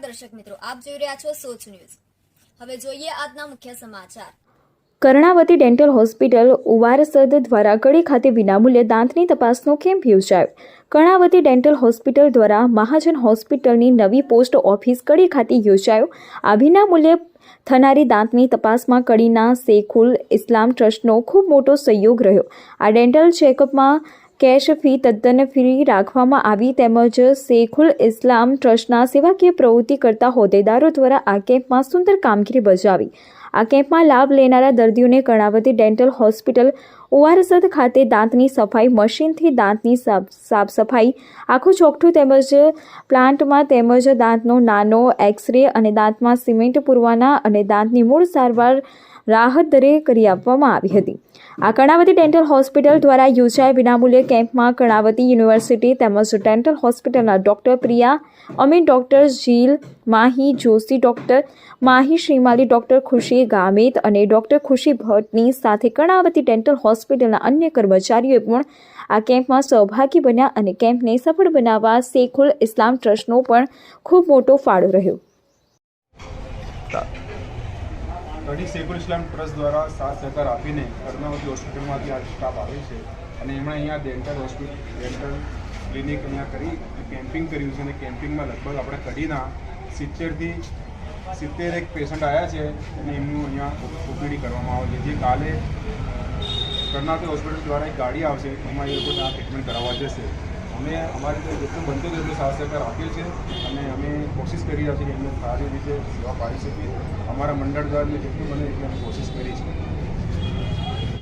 દર્શક મિત્રો, આપ જોઈ રહ્યા છો સોચ ન્યૂઝ. હવે જોઈએ આજના મુખ્ય સમાચાર. કર્ણાવતી ડેન્ટલ હોસ્પિટલ ઉવારસદ દ્વારા કડી ખાતે વિનામૂલ્યે દાંતની તપાસનો કેમ્પ યોજાયો. કર્ણાવતી ડેન્ટલ હોસ્પિટલ દ્વારા મહાજન હોસ્પિટલની નવી પોસ્ટ ઓફિસ કડી ખાતે યોજાયો. આ વિનામૂલ્યે થનારી દાંતની તપાસમાં કડીના શેખુલ ઇસ્લામ ટ્રસ્ટનો ખૂબ મોટો સહયોગ રહ્યો. આ ડેન્ટલ ચેકઅપમાં કેશ ફી તદ્દન ફ્રી રાખવામાં આવી તેમજ શેખુલ ઇસ્લામ ટ્રસ્ટના સેવાકીય પ્રવૃત્તિ કરતા હોદ્દેદારો દ્વારા આ કેમ્પમાં સુંદર કામગીરી બજાવી. આ કેમ્પમાં લાભ લેનારા દર્દીઓને કર્ણાવતી ડેન્ટલ હોસ્પિટલ, ઓઆરસદ ખાતે દાંતની સફાઈ, મશીનથી દાંતની સાફ સાફ સફાઈ આખું ચોકઠું તેમજ પ્લાન્ટમાં તેમજ દાંતનો નાનો એક્સરે અને દાંતમાં સિમેન્ટ પૂરવાના અને દાંતની મૂળ સારવાર રાહત દરે કરી આપવામાં આવી હતી. આ કર્ણાવતી ડેન્ટલ હોસ્પિટલ દ્વારા યોજાયેલ વિનામૂલ્ય કેમ્પમાં કર્ણાવતી યુનિવર્સિટી તેમજ ડેન્ટલ હોસ્પિટલના doctor Priya, Amin doctor Zeel, Mahi Joshi doctor Mahi Shrimali doctor Khushi Gamit અને ડૉક્ટર ખુશી ભટ્ટની સાથે કર્ણાવતી ડેન્ટલ હોસ્પિટલના અન્ય કર્મચારીઓએ પણ આ કેમ્પમાં સહભાગી બન્યા અને કેમ્પને સફળ બનાવવા શેખુલ ઇસ્લામ ટ્રસ્ટનો પણ ખૂબ મોટો ફાળો રહ્યો. કડી શેખુલ ઇસ્લામ ટ્રસ્ટ દ્વારા સાથ સહકાર આપીને કર્ણાવતી હોસ્પિટલમાંથી આ સ્ટાફ આવે છે અને એમણે અહીંયા ડેન્ટલ હોસ્પિટલ ડેન્ટલ ક્લિનિક અહીંયા કરી કેમ્પિંગ કર્યું છે અને કેમ્પિંગમાં લગભગ આપણે કડીના સિત્તેરથી સિત્તેર એક પેશન્ટ આવ્યા છે અને એમનું અહીંયા ઓપીડી કરવામાં આવે છે. જે કાલે કર્ણાવતી હોસ્પિટલ દ્વારા એક ગાડી આવશે, એમાં એ લોકોને આ ટ્રીટમેન્ટ કરાવવા જશે. અમે અમારી રીતે જેટલું બનતું એટલું સાથ સહકાર આપીએ છીએ અને અમે કોશિશ કરી રહ્યા છીએ કે એમને સારી રીતે સેવા પાડી શકીએ. અમારા મંડળ દ્વારા જેટલું બને એટલી અમે કોશિશ કરી છે.